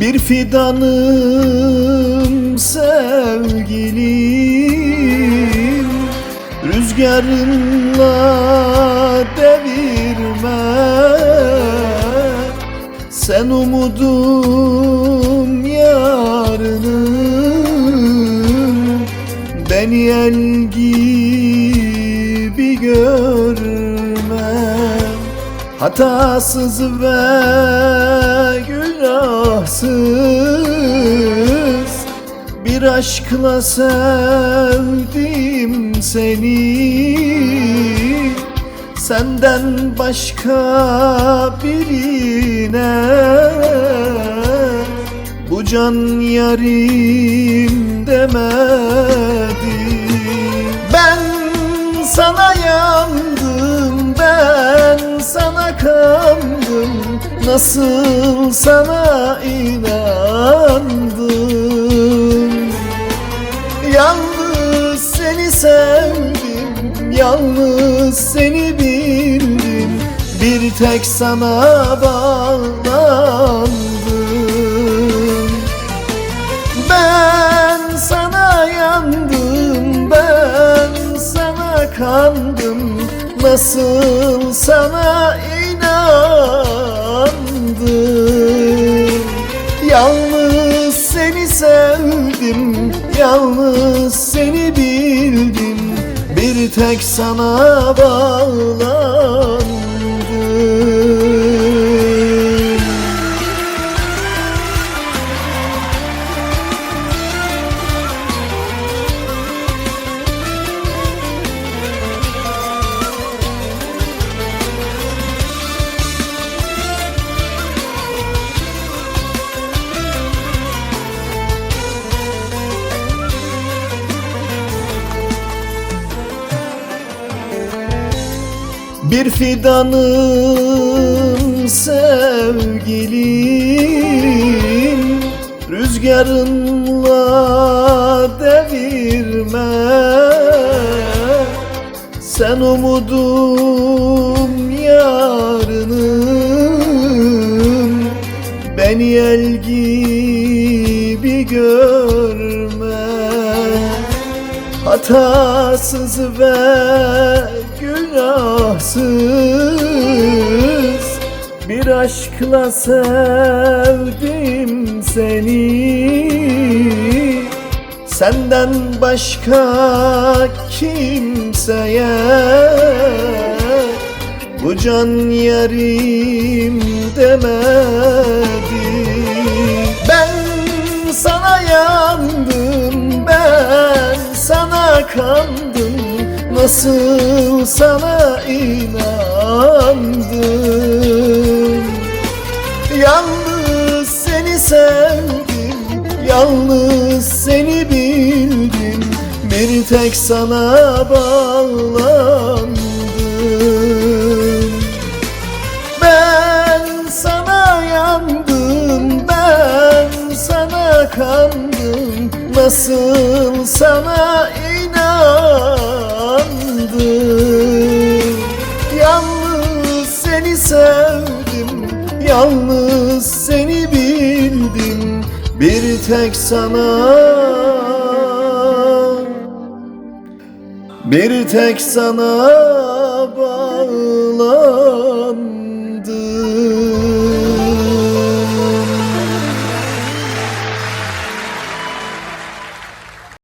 Bir fidanım sevgilim. Rüzgarınla devirme. Sen umudum yarınım Beni el gibi görme Hatasız ve günahsız Bir aşkla sevdim seni. Senden başka birine Bu can yarim demedim Nasıl sana inandım? Yalnız seni sevdim Yalnız seni bildim. Bir tek sana bağlandım. Ben sana yandım, ben sana kandım. Nasıl sana inandım Bir tek sana bağlandım Bir fidanım sevgilim Rüzgarınla devirme. Sen umudum yarınım. Beni el gibi görme. Hatasız ve günahsız. Bir aşkla sevdim seni. Senden başka kimseye Bu can yarim demedi. Ben sana yandım ben sana kandım Nasıl sana inandım? Yalnız seni sevdim Yalnız seni bildim. Bir tek sana bağlandım. Ben sana yandım, ben sana kandım. Nasıl sana inandım yalnız seni bildim Bir tek sana. Bir tek sana